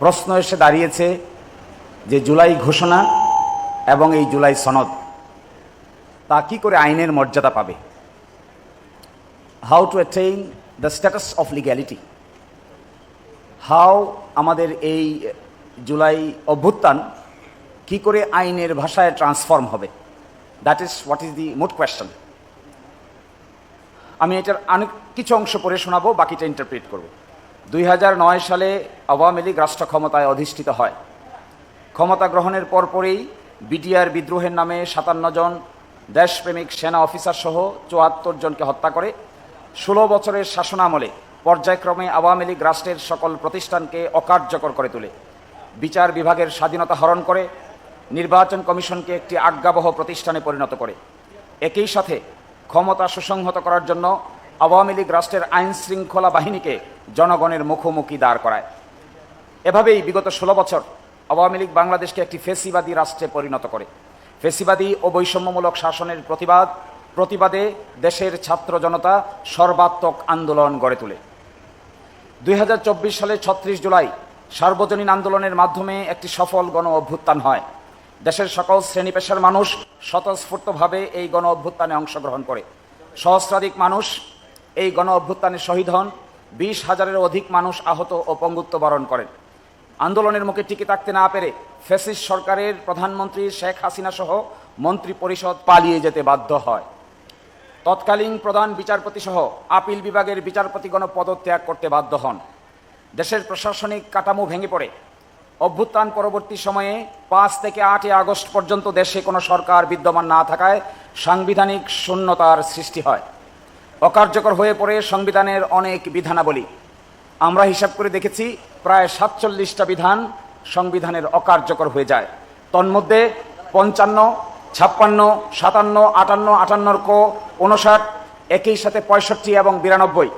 প্রশ্ন এসে দাঁড়িয়েছে যে জুলাই ঘোষণা এবং এই জুলাই সনদ, তা কি করে আইনের মর্যাদা পাবে? How to attain the status of legality how আমাদের এই জুলাই অভ্যুত্থান কি করে আইনের ভাষায় ট্রান্সফর্ম হবে? That is what is the moot question আমি এটার অনেক কিছু অংশ পড়ে শোনাবো, বাকিটা ইন্টারপ্রিট করব। দুই সালে আওয়ামী লীগ রাষ্ট্র ক্ষমতায় অধিষ্ঠিত হয়। ক্ষমতা গ্রহণের পরপরই বিডিআর বিদ্রোহের নামে সাতান্ন জন দেশপ্রেমিক সেনা অফিসার সহ চুয়াত্তর জনকে হত্যা করে। ষোলো বছরের শাসনামলে পর্যায়ক্রমে আওয়ামী লীগ রাষ্ট্রের সকল প্রতিষ্ঠানকে অকার্যকর করে তোলে। বিচার বিভাগের স্বাধীনতা হরণ করে, নির্বাচন কমিশনকে একটি আজ্ঞাবহ প্রতিষ্ঠানে পরিণত করে। একই সাথে ক্ষমতা সুসংহত করার জন্য আওয়ামী লীগ রাষ্ট্রের আইন শৃঙ্খলা বাহিনীকে জনগণের মুখোমুখি দাঁড় করায়। এভাবেই বিগত ষোলো বছর আওয়ামী লীগ বাংলাদেশকে একটি ফেসিবাদী রাষ্ট্রে পরিণত করে। ফেসিবাদী ও বৈষম্যমূলক শাসনের প্রতিবাদ, প্রতিবাদে দেশের ছাত্র জনতা সর্বাত্মক আন্দোলন গড়ে তোলে। দুই হাজার সালে ছত্রিশ জুলাই সার্বজনীন আন্দোলনের মাধ্যমে একটি সফল গণ অভ্যুত্থান হয়। দেশের সকল শ্রেণি পেশার মানুষ স্বতঃস্ফূর্তভাবে এই গণ অভ্যুত্থানে অংশগ্রহণ করে। সহস্রাধিক মানুষ এই গণ অভ্যুত্থানে শহীদ হন, বিশ হাজারের অধিক মানুষ আহত ও পঙ্গুত্ব বরণ করেন। আন্দোলনের মুখে টিকে থাকতে না পেরে ফেসিস সরকারের প্রধানমন্ত্রী শেখ হাসিনা সহ মন্ত্রী পরিষদ পালিয়ে যেতে বাধ্য হয়। তৎকালীন প্রধান বিচারপতি সহ আপিল বিভাগের বিচারপতিগণ পদত্যাগ করতে বাধ্য হন। দেশের প্রশাসনিক কাঠামো ভেঙে পড়ে। অভ্যুত্থান পরবর্তী সময়ে পাঁচ থেকে আটই আগস্ট পর্যন্ত দেশে কোনো সরকার বিদ্যমান না থাকায় সাংবিধানিক শূন্যতার সৃষ্টি হয়। অকার্যকর হয়ে পড়ে সংবিধানের অনেক বিধানাবলী। আমরা হিসাব করে দেখেছি, প্রায় সাতচল্লিশটা বিধান সংবিধানের অকার্যকর হয়ে যায়। তন্মধ্যে পঞ্চান্ন, ছাপ্পান্ন, সাতান্ন, আটান্ন, আটান্নর কো উনষাট একই সাথে পঁয়ষট্টি এবং বিরানব্বই।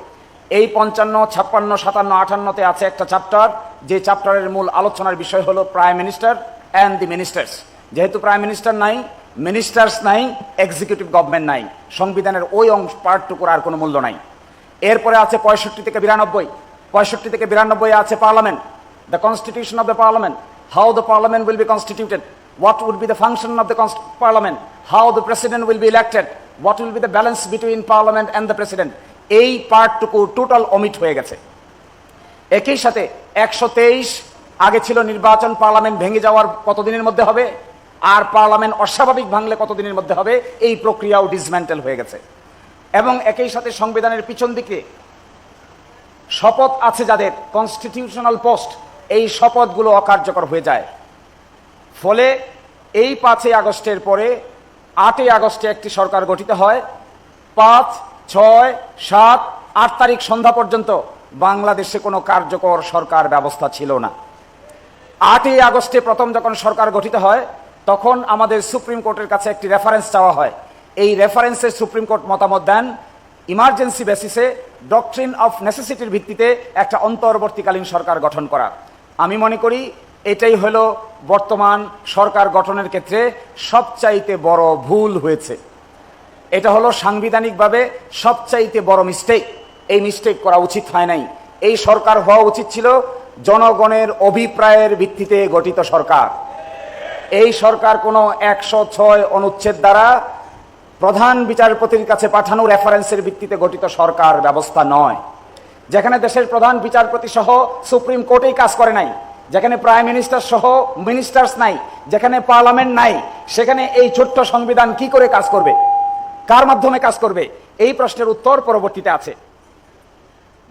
এই পঞ্চান্ন, ছাপ্পান্ন, সাতান্ন, আটান্নতে আছে একটা চ্যাপ্টার, যে চ্যাপ্টারের মূল আলোচনার বিষয় হলো prime minister and the ministers. যেহেতু প্রাইম মিনিস্টার নাই মিনিস্টার্স নাই এক্সিকিউটিভ গভর্নমেন্ট নাই। সংবিধানের ওই অংশ পার্টটুকুর আর কোনো মূল্য নাই। এরপরে আছে পঁয়ষট্টি থেকে বিরানব্বই। পঁয়ষট্টি থেকে বিরানব্বই আছে parliament the constitution of the parliament how the parliament will be constituted what would be the function of the parliament how the president president be be elected, what be the balance between parliament and the president. এই পার্টটুকু total omit হয়ে গেছে। একই সাথে একশো তেইশ আগে ছিল নির্বাচন পার্লামেন্ট ভেঙে যাওয়ার কতদিনের মধ্যে হবে? আর পার্লামেন্ট অস্বাভাবিক ভাঙলে কতদিনের মধ্যে হবে? এই প্রক্রিয়াও ডিসম্যান্টেল হয়ে গেছে। এবং একই সাথে সংবিধানের পিছন দিকে শপথ আছে যাদের কনস্টিটিউশনাল পোস্ট এই শপথগুলো অকার্যকর হয়ে যায়। ফলে এই পাঁচই আগস্টের পরে আটই আগস্টে একটি সরকার গঠিত হয়। পাঁচ, ছয়, সাত, আট তারিখ সন্ধ্যা পর্যন্ত বাংলাদেশে কোনো কার্যকর সরকার ব্যবস্থা ছিল না। আটই আগস্টে প্রথম যখন সরকার গঠিত হয় তখন আমাদের সুপ্রিম কোর্টের কাছে একটি রেফারেন্স চাওয়া হয়। এই রেফারেন্সে সুপ্রিম কোর্ট মতামত দেন ইমার্জেন্সি বেসিসে ডকট্রিন অফ নেসেসিটির ভিত্তিতে একটা অন্তর্বর্তীকালীন সরকার গঠন করা। আমি মনে করি এটাই হলো বর্তমান সরকার গঠনের ক্ষেত্রে সবচাইতে বড় ভুল হয়েছে। এটা হলো সাংবিধানিকভাবে সবচাইতে বড় মিস্টেক এই মিস্টেক করা উচিত হয় নাই। এই সরকার হওয়া উচিত ছিল জনগণের অভিপ্রায়ের ভিত্তিতে গঠিত সরকার। এই সরকার কোনো একশো ছয় অনুচ্ছেদ দ্বারা প্রধান বিচারপতির কাছে পাঠানো রেফারেন্সের ভিত্তিতে গঠিত সরকার ব্যবস্থা নয়। যেখানে দেশের প্রধান বিচারপতি সহ সুপ্রিম কোর্টেই কাজ করে নাই, যেখানে প্রাইম মিনিস্টার সহ মিনিস্টার্স নাই, যেখানে পার্লামেন্ট নাই, সেখানে এই ছোট্ট সংবিধান কি করে কাজ করবে? কার মাধ্যমে কাজ করবে? এই প্রশ্নের উত্তর পরবর্তীতে আছে।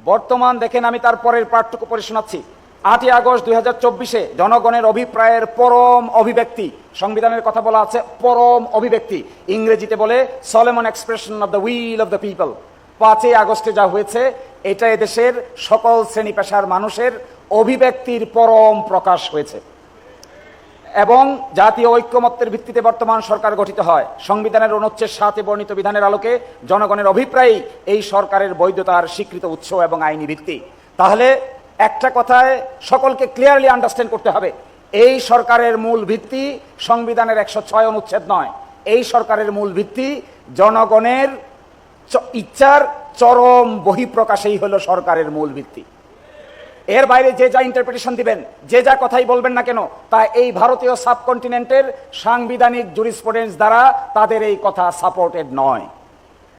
বর্তমান দেখেন আমি তার পরের পাঠটুকু পড়ে শোনাচ্ছি। আটই আগস্ট দুই হাজার চব্বিশে জনগণের অভিপ্রায়ের পরম অভিব্যক্তি। সংবিধানের কথা বলা আছে, পরম অভিব্যক্তি। ইংরেজিতে বলে solemn expression of the will of the people পাঁচই আগস্টে যা হয়েছে, এটা এদেশের সকল শ্রেণি পেশার মানুষের অভিব্যক্তির পরম প্রকাশ হয়েছে। এবং জাতীয় ঐক্যমত্যের ভিত্তিতে বর্তমান সরকার গঠিত হয়। সংবিধানের অনুচ্ছেদ সাথে বর্ণিত বিধানের আলোকে জনগণের অভিপ্রায়ই এই সরকারের বৈধতার স্বীকৃত উৎস এবং আইনি ভিত্তি। তাহলে একটা কথায় সকলকে ক্লিয়ারলি আন্ডারস্ট্যান্ড করতে হবে। এই সরকারের মূল ভিত্তি সংবিধানের একশো ছয় অনুচ্ছেদ নয়। এই সরকারের মূল ভিত্তি জনগণের ইচ্ছার চরম বহিঃপ্রকাশেই হলো সরকারের মূল ভিত্তি। এর বাইরে যে যা ইন্টারপ্রিটেশন দিবেন, যে যা কথাই বলবেন না কেন, তা এই ভারতীয় সাবকন্টিনেন্টের সাংবিধানিক জুরিসপ্রুডেন্স দ্বারা তাদের এই কথা সাপোর্টেড নয়।